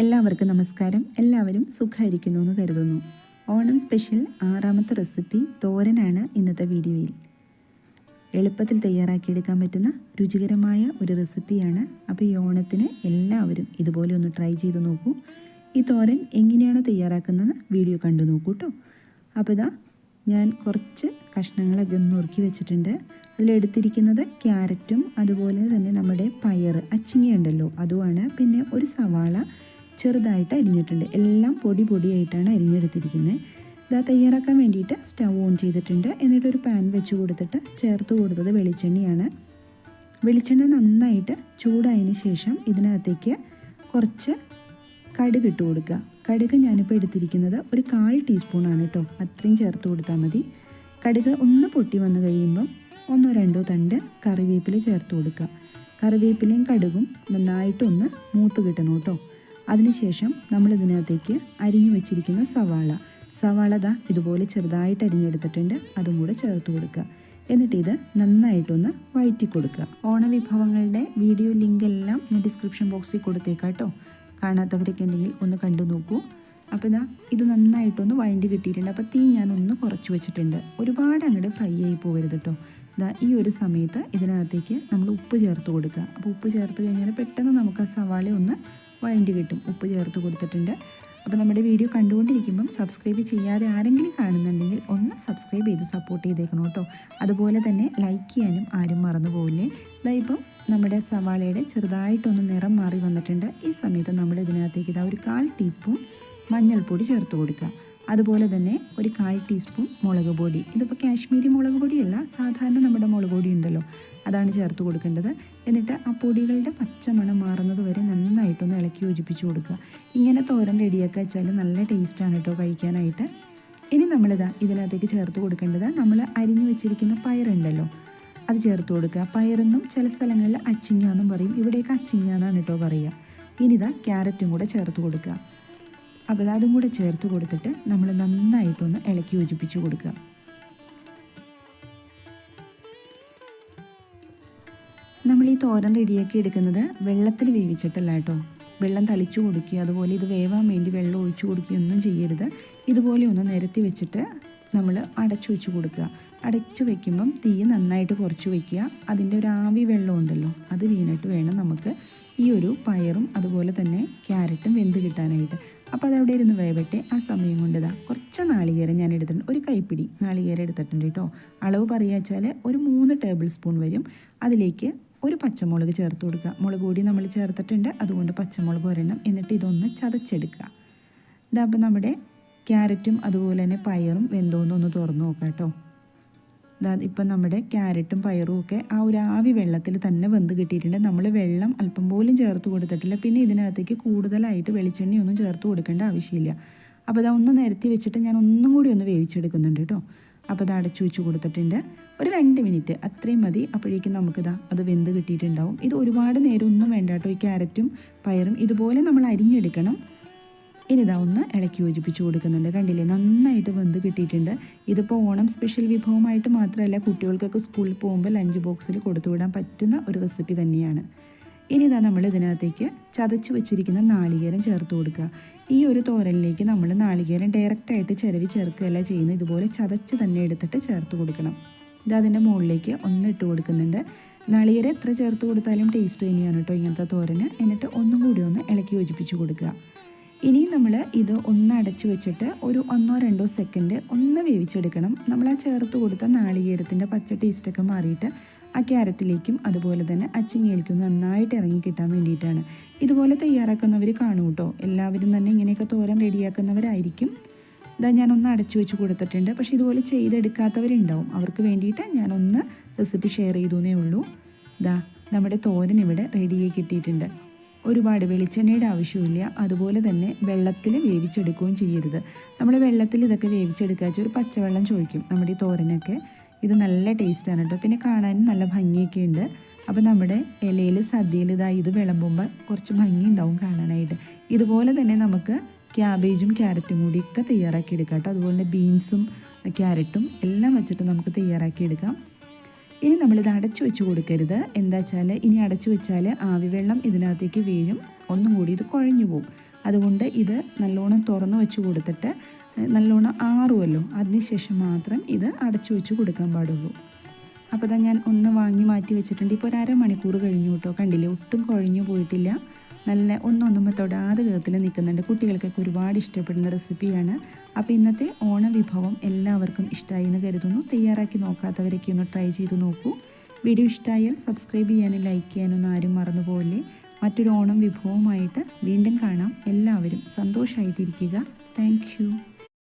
എല്ലാവർക്കും നമസ്കാരം. എല്ലാവരും സുഖമായിരിക്കുന്നു എന്ന് കരുതുന്നു. ഓണം സ്പെഷ്യൽ ആറാമത്തെ റെസിപ്പി തോരനാണ് ഇന്നത്തെ വീഡിയോയിൽ. എളുപ്പത്തിൽ തയ്യാറാക്കിയെടുക്കാൻ പറ്റുന്ന രുചികരമായ ഒരു റെസിപ്പിയാണ്. അപ്പോൾ ഈ ഓണത്തിന് എല്ലാവരും ഇതുപോലെ ഒന്ന് ട്രൈ ചെയ്ത് നോക്കൂ. ഈ തോരൻ എങ്ങനെയാണ് തയ്യാറാക്കുന്നത് വീഡിയോ കണ്ടു നോക്കൂ കേട്ടോ അപ്പോൾ ഇതാ ഞാൻ കുറച്ച് കഷ്ണങ്ങളൊക്കെ ഒന്ന് നുറുക്കി വെച്ചിട്ടുണ്ട്. അതിലെടുത്തിരിക്കുന്നത് ക്യാരറ്റും അതുപോലെ തന്നെ നമ്മുടെ പയർ അച്ചിങ്ങ ഉണ്ടല്ലോ അതുമാണ്. പിന്നെ ഒരു സവാള ചെറുതായിട്ട് അരിഞ്ഞിട്ടുണ്ട്. എല്ലാം പൊടി പൊടിയായിട്ടാണ് അരിഞ്ഞെടുത്തിരിക്കുന്നത്. ഇതാ തയ്യാറാക്കാൻ വേണ്ടിയിട്ട് സ്റ്റവ് ഓൺ ചെയ്തിട്ടുണ്ട്. എന്നിട്ടൊരു പാൻ വെച്ച് കൊടുത്തിട്ട് ചേർത്ത് കൊടുത്തത് വെളിച്ചെണ്ണയാണ്. വെളിച്ചെണ്ണ നന്നായിട്ട് ചൂടായതിന് ശേഷം ഇതിനകത്തേക്ക് കുറച്ച് കടുക് ഇട്ട് കൊടുക്കുക. കടുക് ഞാനിപ്പോൾ എടുത്തിരിക്കുന്നത് ഒരു കാൽ ടീസ്പൂണാണ് കേട്ടോ. അത്രയും ചേർത്ത് കൊടുത്താൽ മതി. കടുക് ഒന്ന് പൊട്ടി വന്നു കഴിയുമ്പം ഒന്നോ രണ്ടോ തണ്ട് കറിവേപ്പില ചേർത്ത് കൊടുക്കുക. കറിവേപ്പിലയും കടുകും നന്നായിട്ടൊന്ന് മൂത്ത് കിട്ടണം കേട്ടോ. അതിനുശേഷം നമ്മൾ ഇതിനകത്തേക്ക് അരിഞ്ഞു വെച്ചിരിക്കുന്ന സവാള. സവാള ദാ ഇതുപോലെ ചെറുതായിട്ട് അരിഞ്ഞെടുത്തിട്ടുണ്ട്. അതും കൂടെ ചേർത്ത് കൊടുക്കുക. എന്നിട്ട് ഇത് നന്നായിട്ടൊന്ന് വഴറ്റി കൊടുക്കുക. ഓണവിഭവങ്ങളുടെ വീഡിയോ ലിങ്ക് എല്ലാം ഞാൻ ഡിസ്ക്രിപ്ഷൻ ബോക്സിൽ കൊടുത്തേക്കാട്ടോ കാണാത്തവരൊക്കെ ഉണ്ടെങ്കിൽ ഒന്ന് കണ്ടു നോക്കൂ. അപ്പോൾ ഇതാ ഇത് നന്നായിട്ടൊന്ന് വഴണ്ടി കിട്ടിയിട്ടുണ്ട്. അപ്പോൾ തീ ഞാൻ ഒന്ന് കുറച്ച് വെച്ചിട്ടുണ്ട്. ഒരുപാട് അങ്ങോട്ട് ഫ്രൈ ആയി പോകരുത് കേട്ടോ. ഇതാ ഈ ഒരു സമയത്ത് ഇതിനകത്തേക്ക് നമ്മൾ ഉപ്പ് ചേർത്ത് കൊടുക്കുക. അപ്പോൾ ഉപ്പ് ചേർത്ത് കഴിഞ്ഞാൽ പെട്ടെന്ന് നമുക്ക് ആ സവാള ഒന്ന് വഴണ്ടി കിട്ടും. ഉപ്പ് ചേർത്ത് കൊടുത്തിട്ടുണ്ട്. അപ്പോൾ നമ്മുടെ വീഡിയോ കണ്ടുകൊണ്ടിരിക്കുമ്പം സബ്സ്ക്രൈബ് ചെയ്യാതെ ആരെങ്കിലും കാണുന്നുണ്ടെങ്കിൽ ഒന്ന് സബ്സ്ക്രൈബ് ചെയ്ത് സപ്പോർട്ട് ചെയ്തേക്കണം കേട്ടോ. അതുപോലെ തന്നെ ലൈക്ക് ചെയ്യാനും ആരും മറന്നു പോകില്ലേ ഇതായിപ്പം നമ്മുടെ സവാളയുടെ ചെറുതായിട്ടൊന്ന് നിറം മാറി വന്നിട്ടുണ്ട്. ഈ സമയത്ത് നമ്മൾ ഇതിനകത്തേക്ക് ഇതാ ഒരു കാൽ ടീസ്പൂൺ മഞ്ഞൾപ്പൊടി ചേർത്ത് കൊടുക്കുക. അതുപോലെ തന്നെ ഒരു കാൽ ടീസ്പൂൺ മുളക് പൊടി. ഇതിപ്പോൾ കാശ്മീരി മുളക് പൊടിയല്ല സാധാരണ നമ്മുടെ മുളക് പൊടി ഉണ്ടല്ലോ അതാണ് ചേർത്ത് കൊടുക്കേണ്ടത്. എന്നിട്ട് ആ പൊടികളുടെ പച്ചമണം മാറുന്നത് വരെ നന്നായിട്ടൊന്ന് ഇളക്കി യോജിപ്പിച്ച് കൊടുക്കുക. ഇങ്ങനെ തോരൻ റെഡിയാക്കി വെച്ചാൽ നല്ല ടേസ്റ്റാണ് കേട്ടോ കഴിക്കാനായിട്ട്. ഇനി നമ്മളിതാ ഇതിനകത്തേക്ക് ചേർത്ത് കൊടുക്കേണ്ടത് നമ്മൾ അരിഞ്ഞു വെച്ചിരിക്കുന്ന പയറുണ്ടല്ലോ അത് ചേർത്ത് കൊടുക്കുക. പയറെന്നും ചില സ്ഥലങ്ങളിൽ അച്ചിങ്ങ എന്നും പറയും ഇവിടെയൊക്കെ അച്ചിങ്ങ എന്നാണ് കേട്ടോ പറയുക. ഇനിതാ ക്യാരറ്റും കൂടെ ചേർത്ത് കൊടുക്കുക. അപ്പോൾ അതും കൂടെ ചേർത്ത് കൊടുത്തിട്ട് നമ്മൾ നന്നായിട്ടൊന്ന് ഇളക്കി യോജിപ്പിച്ച് കൊടുക്കുക. നമ്മൾ ഈ തോരൻ റെഡിയാക്കി എടുക്കുന്നത് വെള്ളത്തിൽ വേവിച്ചിട്ടല്ല കേട്ടോ. വെള്ളം തളിച്ചു കൊടുക്കുക അതുപോലെ ഇത് വേവാൻ വേണ്ടി വെള്ളം ഒഴിച്ചു കൊടുക്കുകയൊന്നും ചെയ്യരുത്. ഇതുപോലെ ഒന്ന് നിരത്തി വെച്ചിട്ട് നമ്മൾ അടച്ചു വെച്ച് കൊടുക്കുക. അടച്ചു വെക്കുമ്പം തീ നന്നായിട്ട് കുറച്ച് വെക്കുക. അതിന്റെ ഒരു ആവി വെള്ളം ഉണ്ടല്ലോ അത് വീണിട്ട് വേണം നമുക്ക് ഈ ഒരു പയറും അതുപോലെ തന്നെ ക്യാരറ്റും വെന്ത് കിട്ടാനായിട്ട്. അപ്പോൾ അതവിടെ ഇരുന്ന് വേവട്ടെ ആ സമയം കൊണ്ട് ഇതാ കുറച്ച് നാളികേരം ഞാൻ എടുത്തിട്ടുണ്ട്. ഒരു കൈപ്പിടി നാളികേരം എടുത്തിട്ടുണ്ട് കേട്ടോ അളവ് പറയുക വെച്ചാൽ ഒരു മൂന്ന് ടേബിൾ സ്പൂൺ വരും. അതിലേക്ക് ഒരു പച്ചമുളക് ചേർത്ത് കൊടുക്കുക. മുളക് പൊടി നമ്മൾ ചേർത്തിട്ടുണ്ട്. അതുകൊണ്ട് പച്ചമുളക് ഒരെണ്ണം. എന്നിട്ട് ഇതൊന്ന് ചതച്ചെടുക്കുക. ഇതാ അപ്പോൾ നമ്മുടെ ക്യാരറ്റും അതുപോലെ തന്നെ പയറും വെന്തോന്നൊന്ന് തുറന്നു നോക്കാം കേട്ടോ ഇപ്പം നമ്മുടെ ക്യാരറ്റും പയറും ഒക്കെ ആ ഒരു ആവി വെള്ളത്തിൽ തന്നെ വെന്ത് കിട്ടിയിട്ടുണ്ട്. നമ്മൾ വെള്ളം അല്പം പോലും ചേർത്ത് കൊടുത്തിട്ടില്ല. പിന്നെ ഇതിനകത്തേക്ക് കൂടുതലായിട്ട് വെളിച്ചെണ്ണയൊന്നും ചേർത്ത് കൊടുക്കേണ്ട ആവശ്യമില്ല. അപ്പോൾ അത് ഒന്ന് നിരത്തി വെച്ചിട്ട് ഞാൻ ഒന്നും കൂടി ഒന്ന് വേവിച്ചെടുക്കുന്നുണ്ട് കേട്ടോ. അപ്പോൾ അത് അടച്ചു വെച്ച് കൊടുത്തിട്ടുണ്ട്. ഒരു രണ്ട് മിനിറ്റ് അത്രയും മതി. അപ്പോഴേക്കും നമുക്കിതാ അത് വെന്ത് കിട്ടിയിട്ടുണ്ടാവും. ഇത് ഒരുപാട് നേരം ഒന്നും വേണ്ട കേട്ടോ. ഈ ക്യാരറ്റും പയറും ഇതുപോലെ നമ്മൾ അരിഞ്ഞെടുക്കണം. ഇനി ഇതാ ഒന്ന് ഇളക്കി യോജിപ്പിച്ച് കൊടുക്കുന്നുണ്ട്. കണ്ടില്ലേ? നന്നായിട്ട് വെന്ത് കിട്ടിയിട്ടുണ്ട്. ഇതിപ്പോൾ ഓണം സ്പെഷ്യൽ വിഭവമായിട്ട് മാത്രമല്ല കുട്ടികൾക്കൊക്കെ സ്കൂളിൽ പോകുമ്പോൾ ലഞ്ച് ബോക്സിൽ കൊടുത്തുവിടാൻ പറ്റുന്ന ഒരു റെസിപ്പി തന്നെയാണ്. ഇനി ഇതാ നമ്മൾ ഇതിനകത്തേക്ക് ചതച്ച് വെച്ചിരിക്കുന്ന നാളികേരം ചേർത്ത് കൊടുക്കുക. ഈ ഒരു തോരനിലേക്ക് നമ്മൾ നാളികേരം ഡയറക്റ്റായിട്ട് ചിരവി ചേർക്കുകയല്ല ചെയ്യുന്നത്. ഇതുപോലെ ചതച്ച് തന്നെ എടുത്തിട്ട് ചേർത്ത് കൊടുക്കണം. ഇത് അതിന്റെ മുകളിലേക്ക് ഒന്ന് ഇട്ട് കൊടുക്കുന്നുണ്ട്. നാളികേരം എത്ര ചേർത്ത് കൊടുത്താലും ടേസ്റ്റ് തന്നെയാണ് കേട്ടോ ഇങ്ങനത്തെ തോരന്. എന്നിട്ട് ഒന്നും കൂടി ഒന്ന് ഇളക്കി യോജിപ്പിച്ച് കൊടുക്കുക. ഇനി നമ്മൾ ഇത് ഒന്ന് അടച്ചു വെച്ചിട്ട് ഒരു ഒന്നോ രണ്ടോ സെക്കൻഡ് ഒന്ന് വേവിച്ചെടുക്കണം. നമ്മൾ ആ ചേർത്ത് കൊടുത്ത നാളികേരത്തിന്റെ പച്ച ടേസ്റ്റൊക്കെ മാറിയിട്ട് ആ ക്യാരറ്റിലേക്കും അതുപോലെ തന്നെ അച്ചിങ്ങയിലേക്കും നന്നായിട്ട് ഇറങ്ങി കിട്ടാൻ വേണ്ടിയിട്ടാണ്. ഇതുപോലെ തയ്യാറാക്കുന്നവർ കാണും കേട്ടോ എല്ലാവരും തന്നെ ഇങ്ങനെയൊക്കെ തോരൻ റെഡിയാക്കുന്നവരായിരിക്കും. ഇതാ ഞാനൊന്ന് അടച്ചു വെച്ച് കൊടുത്തിട്ടുണ്ട്. പക്ഷേ ഇതുപോലെ ചെയ്തെടുക്കാത്തവരുണ്ടാവും. അവർക്ക് വേണ്ടിയിട്ട് ഞാനൊന്ന് റെസിപ്പി ഷെയർ ചെയ്തു എന്നേ ഉള്ളൂ. ഇതാ നമ്മുടെ തോരൻ ഇവിടെ റെഡിയായി കിട്ടിയിട്ടുണ്ട്. ഒരുപാട് വെളിച്ചെണ്ണയുടെ ആവശ്യമില്ല അതുപോലെ തന്നെ വെള്ളത്തിൽ വേവിച്ചെടുക്കുകയും ചെയ്യരുത്. നമ്മൾ വെള്ളത്തിൽ ഇതൊക്കെ വേവിച്ചെടുക്കാച്ച ഒരു പച്ചവെള്ളം ചോദിക്കും നമ്മുടെ ഈ തോരനൊക്കെ ഇത് നല്ല ടേസ്റ്റാണ് കേട്ടോ. പിന്നെ കാണാനും നല്ല ഭംഗിയൊക്കെ ഉണ്ട് അപ്പോൾ നമ്മുടെ ഇലയിൽ സദ്യയിൽ ഇതാ ഇത് വിളമ്പുമ്പോൾ കുറച്ച് ഭംഗി ഉണ്ടാവും കാണാനായിട്ട്. ഇതുപോലെ തന്നെ നമുക്ക് ക്യാബേജും ക്യാരറ്റും കൂടിയൊക്കെ തയ്യാറാക്കി എടുക്കാം കേട്ടോ. അതുപോലെ ബീൻസും ക്യാരറ്റും എല്ലാം വെച്ചിട്ട് നമുക്ക് തയ്യാറാക്കി എടുക്കാം. ഇനി നമ്മളിത് അടച്ചു വെച്ച് കൊടുക്കരുത്. എന്താ വെച്ചാൽ ഇനി അടച്ചു വെച്ചാൽ ആവി വെള്ളം ഇതിനകത്തേക്ക് വീഴും. ഒന്നും കൂടി ഇത് കുഴഞ്ഞു പോകും അതുകൊണ്ട് ഇത് നല്ലോണം തുറന്നു വെച്ച് കൊടുത്തിട്ട് നല്ലോണം ആറുമല്ലോ അതിനുശേഷം മാത്രം ഇത് അടച്ചു വെച്ച് കൊടുക്കാൻ പാടുള്ളൂ. അപ്പോൾ ഞാൻ ഒന്ന് വാങ്ങി മാറ്റി വെച്ചിട്ടുണ്ട്. ഇപ്പോൾ ഒരു അരമണിക്കൂർ കഴിഞ്ഞു കേട്ടോ. കണ്ടില്ലേ? ഒട്ടും കുഴഞ്ഞു പോയിട്ടില്ല. നല്ല ഒന്നൊന്നുമ്പോൾ തൊടാതെ വിധത്തിൽ നിൽക്കുന്നുണ്ട്. കുട്ടികൾക്കൊക്കെ ഒരുപാട് ഇഷ്ടപ്പെടുന്ന റെസിപ്പിയാണ്. അപ്പോൾ ഇന്നത്തെ ഓണ വിഭവം എല്ലാവർക്കും ഇഷ്ടമായി എന്ന് കരുതുന്നു. തയ്യാറാക്കി നോക്കാത്തവരൊക്കെ ഒന്ന് ട്രൈ ചെയ്ത് നോക്കൂ. വീഡിയോ ഇഷ്ടമായാൽ സബ്സ്ക്രൈബ് ചെയ്യാനും ലൈക്ക് ചെയ്യാനൊന്നും ആരും മറന്നു പോകല്ലേ മറ്റൊരു ഓണം വിഭവമായിട്ട് വീണ്ടും കാണാം. എല്ലാവരും സന്തോഷമായിട്ടിരിക്കുക. താങ്ക്